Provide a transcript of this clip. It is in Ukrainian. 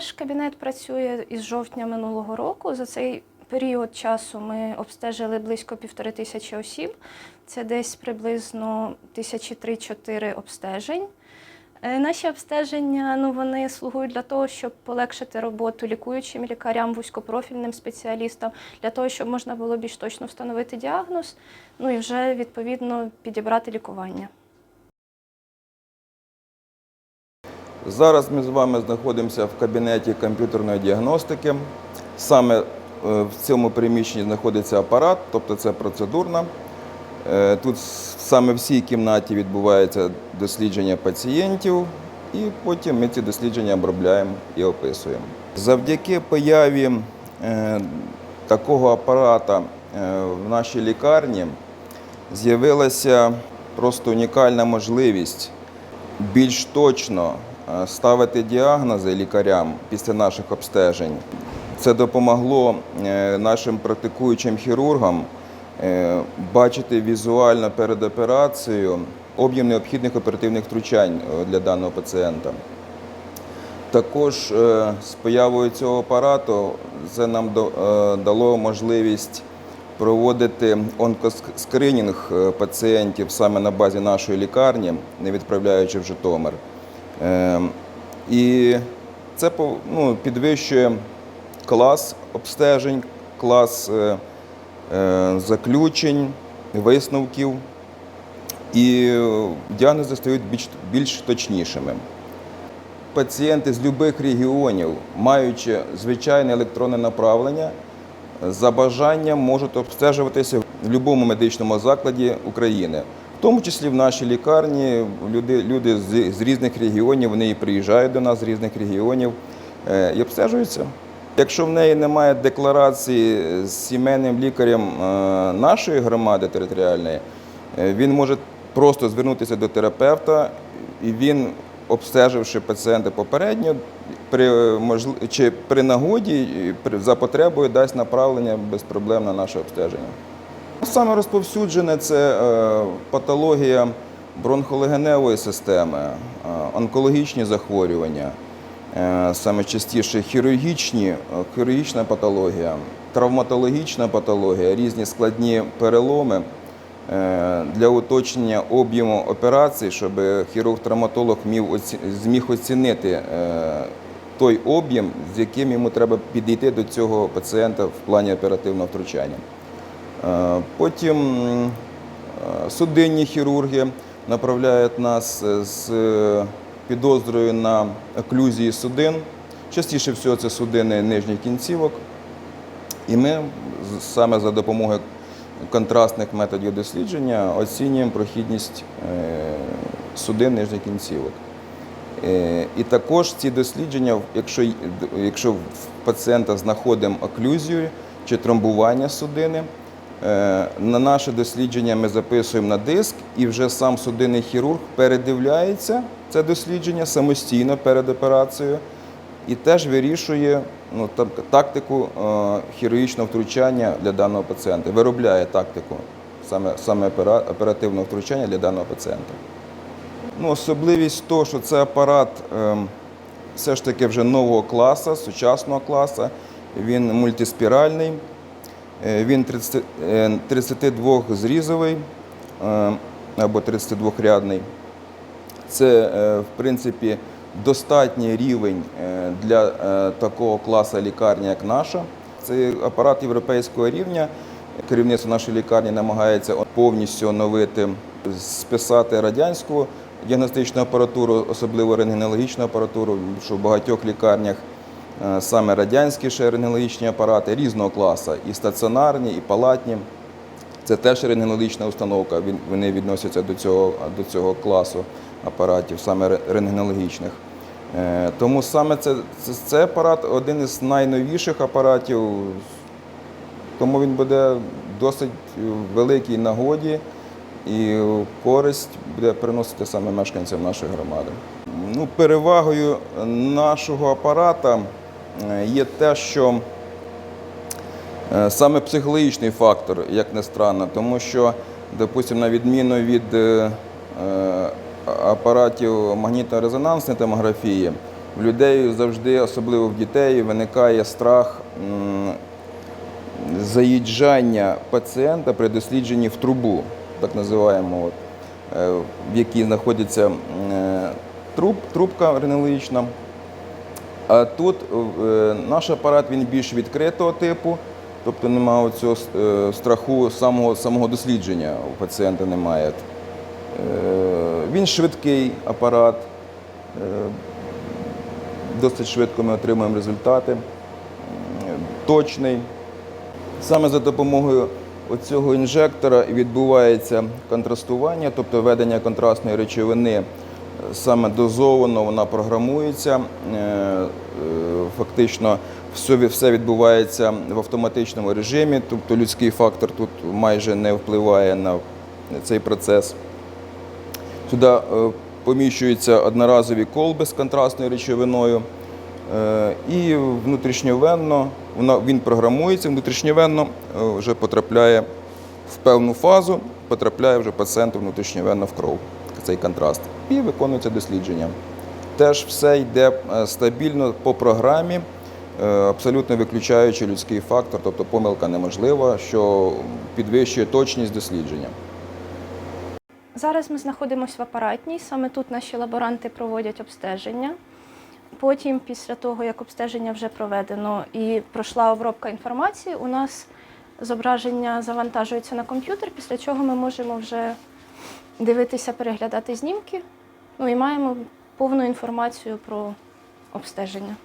Наш кабінет працює із жовтня минулого року. За цей період часу ми обстежили близько півтори тисячі осіб. Це десь приблизно тисячі три-чотири обстежень. Е, Наші обстеження ну, вони слугують для того, щоб полегшити роботу лікуючим лікарям, вузькопрофільним спеціалістам, для того, щоб можна було більш точно встановити діагноз, ну і вже відповідно підібрати лікування. Зараз ми з вами знаходимося в кабінеті комп'ютерної діагностики. Саме е, в цьому приміщенні знаходиться апарат, тобто це процедурна. Е, Тут саме в цій кімнаті відбувається дослідження пацієнтів, і потім ми ці дослідження обробляємо і описуємо. Завдяки появі е, такого апарата в нашій лікарні з'явилася просто унікальна можливість більш точно ставити діагнози лікарям після наших обстежень. Це допомогло е, нашим практикуючим хірургам е, бачити візуально перед операцією об'єм необхідних оперативних втручань е, для даного пацієнта. Також е, з появою цього апарату це нам е, дало можливість проводити онкоскринінг е, пацієнтів саме на базі нашої лікарні, не відправляючи в Житомир. Е, І це ну, підвищує клас обстежень, клас е, е, заключень, висновків, і е, діагнози стають більш, більш точнішими. Пацієнти з будь-яких регіонів, маючи звичайне електронне направлення, за бажанням можуть обстежуватися в будь-якому медичному закладі України, в тому числі в нашій лікарні. Люди, люди з, з різних регіонів вони приїжджають до нас з різних регіонів е, і обстежуються. Якщо в неї немає декларації з сімейним лікарем е, нашої громади територіальної, е, він може просто звернутися до терапевта, і він, обстеживши пацієнта попередньо, при, чи при нагоді за потребою дасть направлення без проблем на наше обстеження. Саме розповсюджене це е, патологія бронхолегеневої системи, е, онкологічні захворювання, е, саме частіше хірургічні, хірургічна патологія, травматологічна патологія, різні складні переломи. Для уточнення об'єму операцій, щоб хірург-травматолог зміг оцінити той об'єм, з яким йому треба підійти до цього пацієнта в плані оперативного втручання. Е, Потім е, судинні хірурги направляють нас е, з підозрою на оклюзії судин. Частіше всього це судини нижніх кінцівок. І ми саме за допомогою контрастних методів дослідження оцінюємо прохідність судин нижніх кінцівок. І також ці дослідження, якщо, якщо в пацієнта знаходимо оклюзію чи тромбування судини, на наше дослідження ми записуємо на диск, і вже сам судинний хірург передивляється це дослідження самостійно перед операцією і теж вирішує ну, тактику е, хірургічного втручання для даного пацієнта, виробляє тактику саме, саме оперативного втручання для даного пацієнта. Ну, особливість того, що це апарат ем, все ж таки вже нового класу, сучасного класу. Він мультиспіральний, е, він 30, е, 32-зрізовий е, або 32-рядний. Це, е, в принципі, достатній рівень е, для е, такого класу лікарні, як наша. Це апарат європейського рівня. Керівництво нашої лікарні намагається повністю оновити, списати радянську діагностичну апаратуру, особливо рентгенологічну апаратуру, що в багатьох лікарнях е, саме радянські рентгенологічні апарати різного класу, і стаціонарні, і палатні. Це теж рентгенологічна установка. Вони відносяться до цього, до цього класу апаратів, саме ре- рентгенологічних. Е, Тому саме це, це, це апарат один із найновіших апаратів, тому він буде досить в великій нагоді і користь буде приносити саме мешканцям нашої громади. Ну, перевагою нашого апарата е, є те, що Е, Саме психологічний фактор, як не странно, тому що, допустимо, на відміну від е, е, апаратів магнітно-резонансної томографії, в людей завжди, особливо в дітей, виникає страх м, заїжджання пацієнта при дослідженні в трубу, так називаємо, от, е, в якій знаходиться е, труб, трубка рентгенологічна. А тут е, наш апарат він більш відкритого типу, тобто немає цього страху самого, самого дослідження у пацієнта немає. Е, Він швидкий апарат, е, досить швидко ми отримуємо результати, точний. Саме за допомогою цього інжектора відбувається контрастування, тобто введення контрастної речовини е, саме дозовано, вона програмується. Е, е, Фактично все, відбувається в автоматичному режимі, тобто людський фактор тут майже не впливає на цей процес. Сюди е, поміщуються одноразові колби з контрастною речовиною. І внутрішньовенно він програмується, внутрішньовенно вже потрапляє в певну фазу, потрапляє вже пацієнту внутрішньовенно в кров, цей контраст. І виконується дослідження. Теж все йде е, стабільно по програмі, е, абсолютно виключаючи людський фактор, тобто помилка неможлива, що підвищує точність дослідження. Зараз ми знаходимося в апаратній. Саме тут наші лаборанти проводять обстеження. Потім, після того, як обстеження вже проведено і пройшла обробка інформації, у нас зображення завантажується на комп'ютер, після чого ми можемо вже дивитися, переглядати знімки. Ну і маємо повну інформацію про обстеження.